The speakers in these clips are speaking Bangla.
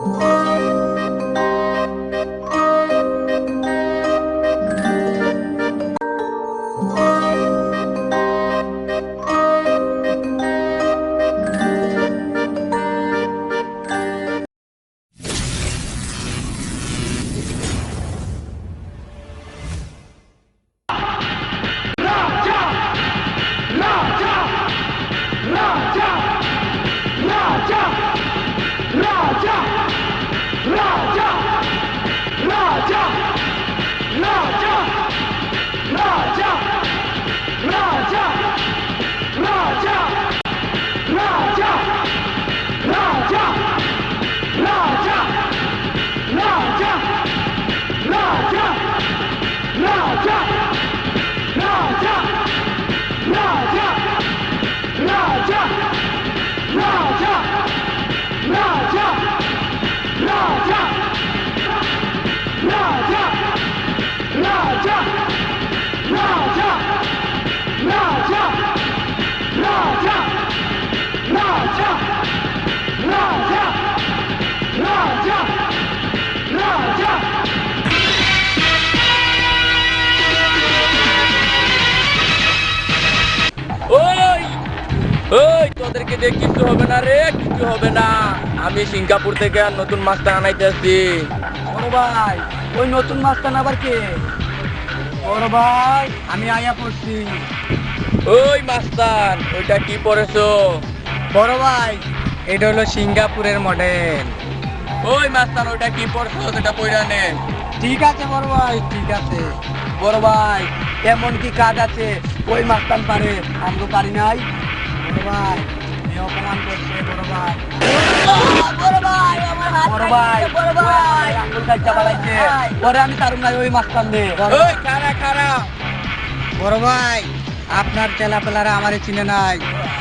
ওই ওই তোদেরকে দিয়ে কিছু হবে না রে, কিছু হবে না। আমি সিঙ্গাপুর থেকে নতুন মাছটা আনাইতে আসছি। বড় ভাই, ওই নতুন মাস্তান আবার কে? বড় ভাই, আমি আয়া পড়ছি। ওই মাস্তান ওইটা কি পরেছো বড় ভাই, এটা হলো সিঙ্গাপুরের মডেল। ওই মাস্তান ওইটা কি পরছো সেটা পইরা নে ঠিক আছে বড় ভাই, ঠিক আছে। বড় ভাই, এমন কি কাজ আছে? ওই মাস্তান পারে আমরা পারি নাই? বড় ভাই। অপমান করছে বড় ভাই বড় ভাই বড় ভাই বড় ভাই। আঙ্গুল কাটটা বাড়াইছে পরে আমি তারুম নাই ওই মাস্তান দে ওই খারা খারা বড় ভাই আপনার চেলাপেলারা আমারে চিনে নাই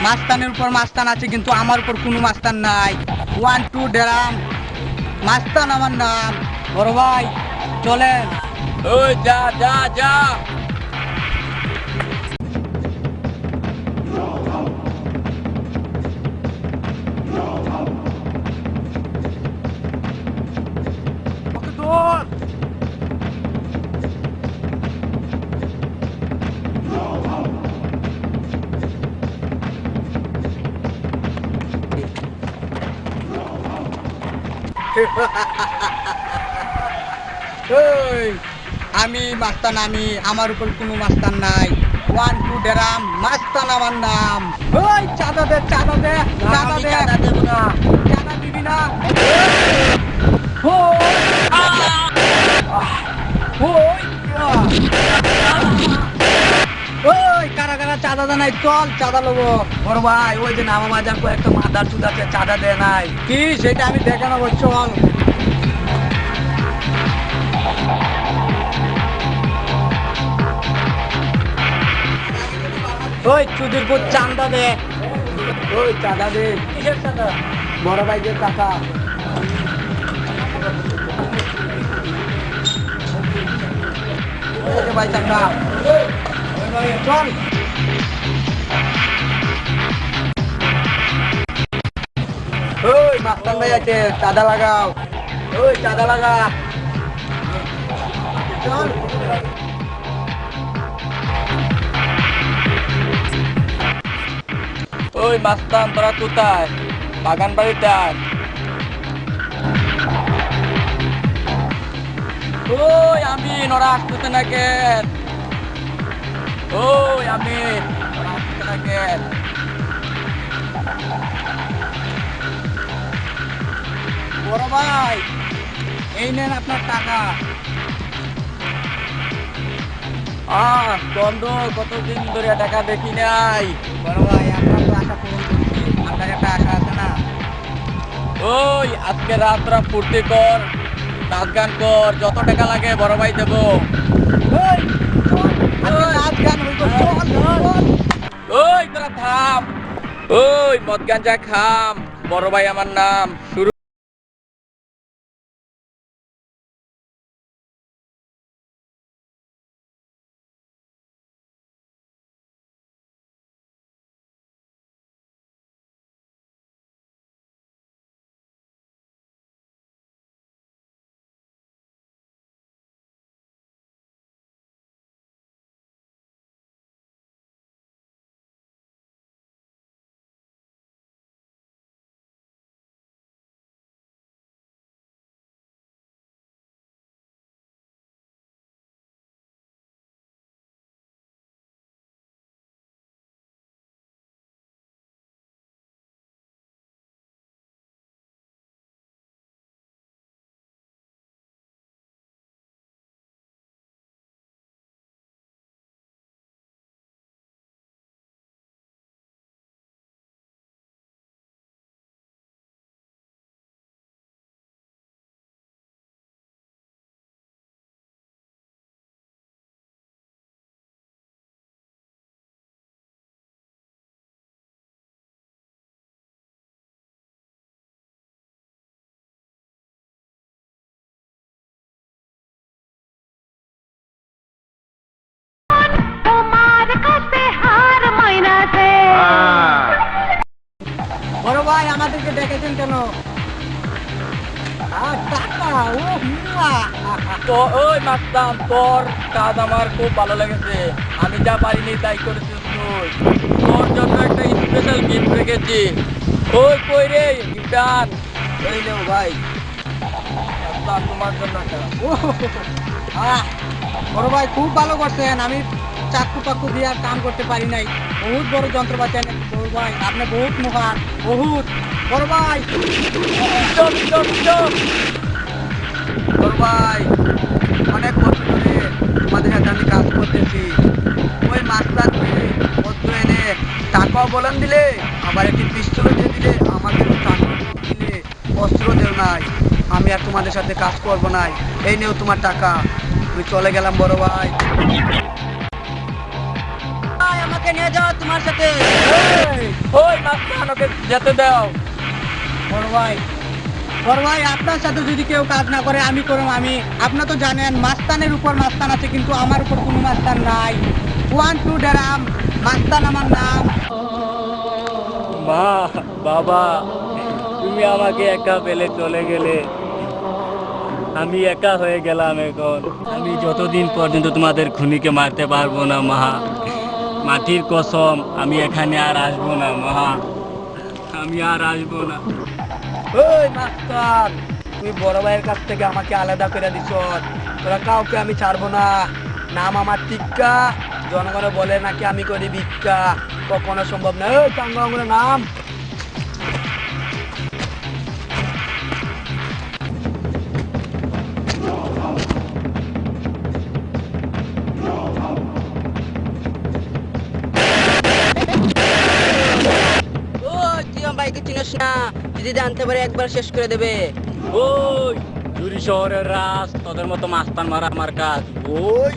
মাস্তানের উপর মাস্তান আছে কিন্তু আমার উপর কোনো মাস্তান নাই ওয়ান টু ড্রাম মাস্তান আমার নাম বড় ভাই চলেন। ওই যা যা যা আমি মাস্তান আমি আমার উপর কোনো মাস্তান নাই। ওয়ান টু ডেরাম মাস্তান আমার নাম। ওই চাঁদা দে চাঁদা দে চাঁদা দে। চাঁদা দিবি না। চাঁদা নাই চল চাঁদা লবো বড় ভাই, ওই যে নামা বাজার একটা মাদার চুদ আছে চাঁদা দে নাই। কি? সেটা আমি দেখে নেব, চল। ওই চুদিরপুর চান্দা দে। ওই চাঁদা দে। কিসের চাঁদা? বড় ভাইদের টাকা ওই ভাই টাকা চল। ভাই আছে চাঁদা লাগাও ওই চাঁদা লাগা চল ওই মাস্তান তোরা কোথায় বাগান বাড়িতে আয়। ওই আমি নরা আসতেছে না কেন ওই আমি ওরা আসতেছে না কেন বড় ভাই। এই নেন আপনার টাকা। আহ বন্ধ কতদিন ধরে টাকা দেখি নাই। বড় ভাই আপনার তো আশা পূরণ করছি আপনার একটা আশা আছে না? ওই আজকে রাতরা ফুর্তি কর নাচ গান কর যত টাকা লাগে বড় ভাই দেবো। ওই তোরা থাম। ওই মদ গাঞ্জা খাম। বড় ভাই আমার নাম শুরু ভাই আমাদেরকে ডেকেছেন কেন? আহ, টাকা ও। তো ওই মাস্তান তোর কাজ আমার খুব ভালো লেগেছে। আমি যা পারিনি তাই করেছিস তুই। তোর জন্য একটা স্পেশাল গিফট রেখেছি। ওই কই রে গিফটান এই নেও ভাই। তোমার জন্য একটা। বড় ভাই খুব ভালো করছেন। আমি চাকু পাকু দিয়ে আর কাম করতে পারি নাই। বহুত বড় যন্ত্রপাতি এনে বড় ভাই, আপনি বহুত মহান, বহুত। বড় ভাই। বড় ভাই, অনেক বছর ধরে তোমাদের সাথে আমি কাজ করতেছি। ওই মাস্টারকে অস্ত্র এনে টাকাও বলেন দিলে, আবার একটি পিস্তল দিয়ে দিলে টাকা দিলে অস্ত্র দেও নাই। আমি আর তোমাদের সাথে কাজ করব নাই। এই নিয়েও তোমার টাকা। আমি চলে গেলাম, বড় ভাই। আমাকে নিয়ে যাও তোমার সাথে। ওই মাস্তান ওকে যেতে দাও। বড় ভাই বড় ভাই আপনার সাথে যদি কেউ কাজ না করে আমি করব আমি আপনার তো জানেন মাস্তানের উপর মাস্তান আছে কিন্তু আমার উপর কোনো মাস্তান নাই। ওয়ান টু ড্যারাম মাস্তান আমার নাম। মা বাবা তুমি আমাকে একা পেলে চলে গেলে। আমি একা হয়ে গেলাম এখন। আমি যতদিন পর্যন্ত তোমাদের খুনিকে মারতে পারব না মা মাটির কসম, আমি এখানে আর আসব না মা আমি আর আসব না। ওই মাস্টার তুই বড় ভাইয়ের কাছ থেকে আমাকে আলাদা করে দিছ। তোরা কাউকে আমি ছাড়বো না। নাম আমার টিক্কা। জনগণ বলে নাকি আমি করি ভিক্ষা। কখনো সম্ভব না। ওই চাঙ্গা নাম। যদি জানতে পারে একবার শেষ করে দেবে। ওই চুরি শহরের রাস তোদের মতো মাস্তান মারা আমার কাজ। ওই।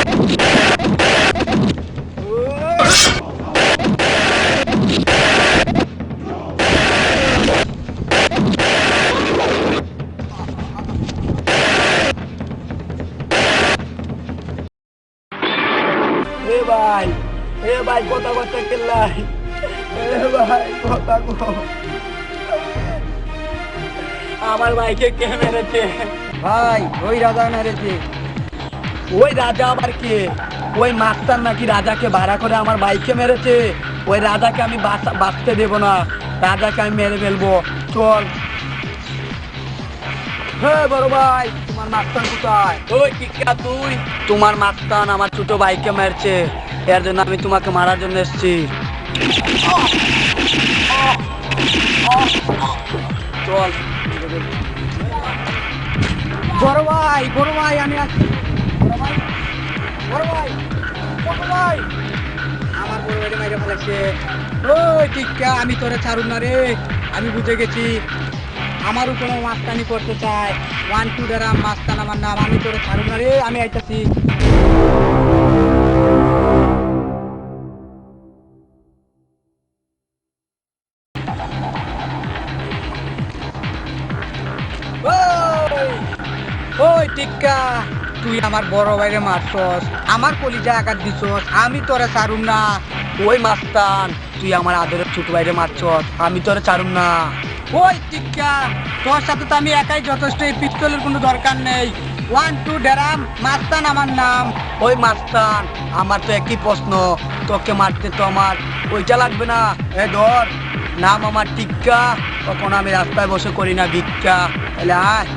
এ ভাই কথা কথা ভাই কথা আমার ভাইকে কে মেরেছে? ভাই ওই রাজা মেরেছে। ওই রাজা আবার কে? ওই মাস্টার নাকি রাজাকে ভাড়া করে আমার বাইকে মেরেছে? ওই রাজাকে আমি বাঁচা- বাঁচতে দেব না। রাজাকে আমি মেরে ফেলব। চল। হ্যাঁ বড় ভাই তোমার মাস্তান কোথায়? ওই টিকা তুই? তোমার মাস্তান আমার ছোট ভাইকে মেরেছে। এর জন্য আমি তোমাকে মারার জন্য এসেছি। চল। ভাই, বড় ভাই, আমি বড় ভাই ভাই আমার আমি তোরে ছাড়ুন না রে। আমি বুঝে গেছি। আমার উপরে মাস্তানি করতে চায়। ওয়ান টু ডেরাম মাস্তান আমার নাম। আমি তোরে ছাড়ুন না রে। আমি আইতাছি। তুই আমার বড় ভাইরে মারছস, আমার কলিজা আঘাত দিছস, আমি তোরে ছাড়ুম না। ওই মাস্তান, তুই আমার আদরের ছোট ভাইরে মারছস, আমি তোরে ছাড়ুম না। ওই টিকা তোর সাথে তো আমি একাই যথেষ্ট, এই পিস্তলের কোনো দরকার নেই। ওয়ান টু ডেরাম, মাস্তান আমার নাম। ওই মাস্তান, আমার তো একই প্রশ্ন, তোকে মারতে তো আমার ওইটা লাগবে না। এ ধর, নাম আমার টিক্কা তখন আমি রাস্তায় বসে করি না ভিক্ষা। তাহলে আয়।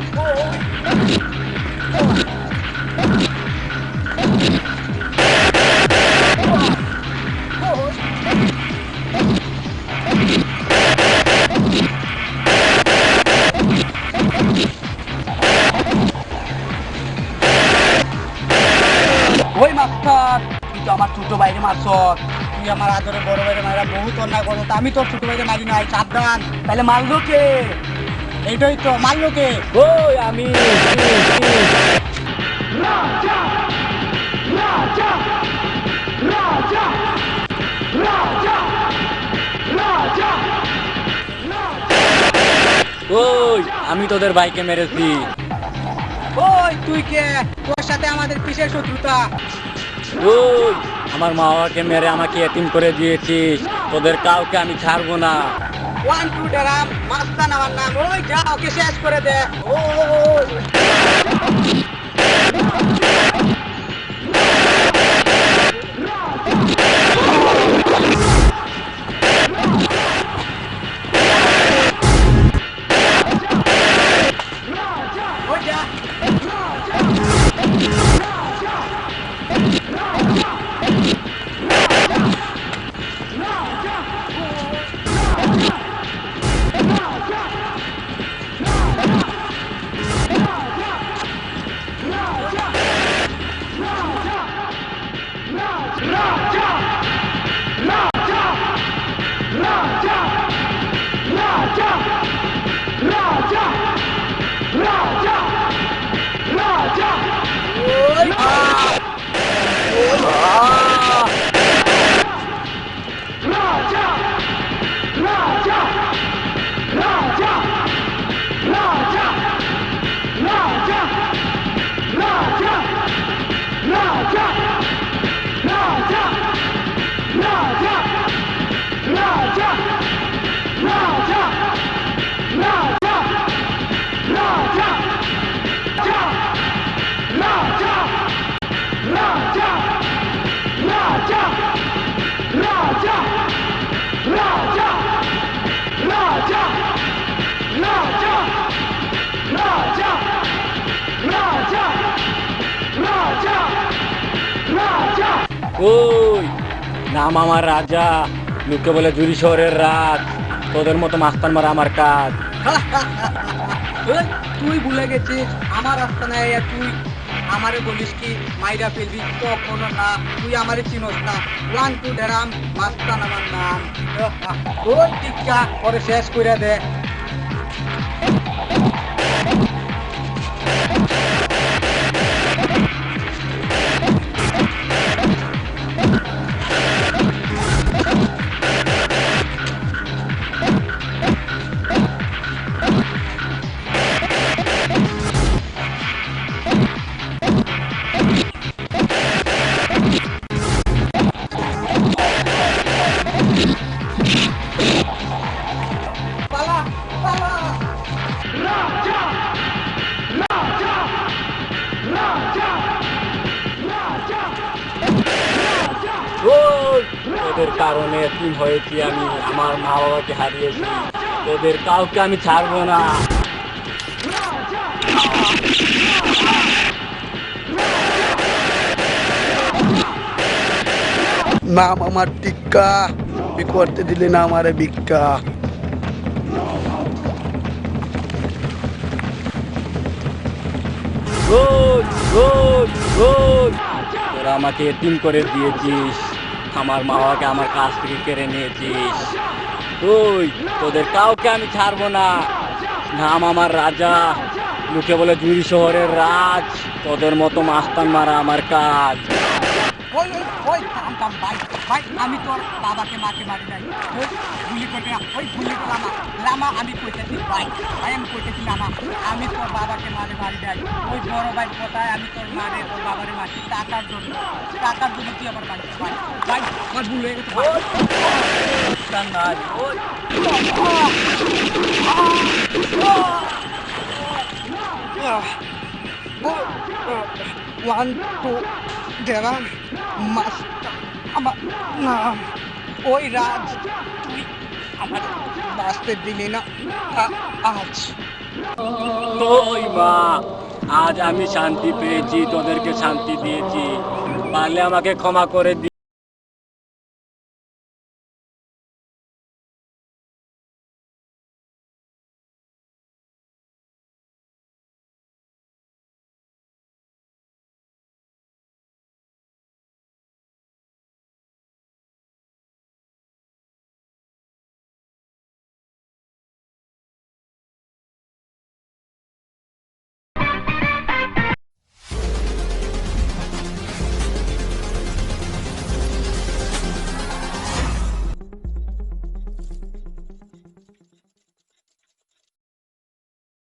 ওই মাস্টার, তুই তো আমার ছোট ভাইরে মারছ। তুই আমার আদরে বহুত অন্যায় করো আমি তোর ছোট ভাইরে মারি নাই, সাবধান। তাহলে মারলো কে? এইটাই তো, মারলো কে? ওই আমি ওই আমি তোদের ভাইকে মেরেছি ওই তুই কে তোর সাথে আমাদের কিসের শত্রুতা ওই আমার মা বাবাকে মেরে আমাকে এতিম করে দিয়েছিস তোদের কাউকে আমি ছাড়বো না ওয়ান টু ড্রাম মাস্তান আমার নাম ওই যা ওকে শেষ করে দে ও ওই, নাম আমার রাজা। লোকে বলে জুরি শহরের রাত তোদের মতো মাস্তান মারা আমার কাজ। তুই ভুলে গেছিস, আমার রাস্তা নাই তুই আমারে বলিস কি, মাইরা ফেলবি? কখনো না, তুই আমারে চিনস না। ওয়ান, টু ডেরাম মাস্তান আমার নাম। ওই টিকা পরে শেষ করে দে। হয়েছি আমি আমার মা বাবাকে হারিয়েছি। তোদের কাউকে আমি ছাড়বো না। নাম আমার টিক্কা। তুই করতে দিলি না আমারে ভিক্ষা। রোজ রোজ রোজ। তোরা আমাকে এতিম করে দিয়েছিস। আমার মা বাবাকে আমার কাছ থেকে কেড়ে নিয়েছিস। তুই তোদের কাউকে আমি ছাড়বো না। নাম আমার রাজা। মুখে বলে জুড়ি শহরের রাজ। তোদের মতো মাস্তান মারা আমার কাজ। ওই ওই ওই থাম ভাই ভাই আমি তোর বাবাকে মাকে মারি নাই ওই গুলি করে ওই গুলি করে লামা লামা আমি কইতেছি ভাই ভাই আমি কইতেছি লামা আমি তোর বাবাকে মারে মারি নাই ওই বড় ভাই কোথায় আমি তোর মারে তোর বাবারে মারছি টাকার জন্য টাকার জন্য তুই আমার মারছিস ভাই ভাই আমার ভুল হয়ে গেছে ভাই ওই ওয়ান টু দেড়া মাস্টার আমার নাম ওই রাজ, তুই আমার বাঁচতে দিলি না। আজ। ওই মা, আজ আমি শান্তি পেয়েছি, তোদেরকে শান্তি দিয়েছি। পারলে আমাকে ক্ষমা করে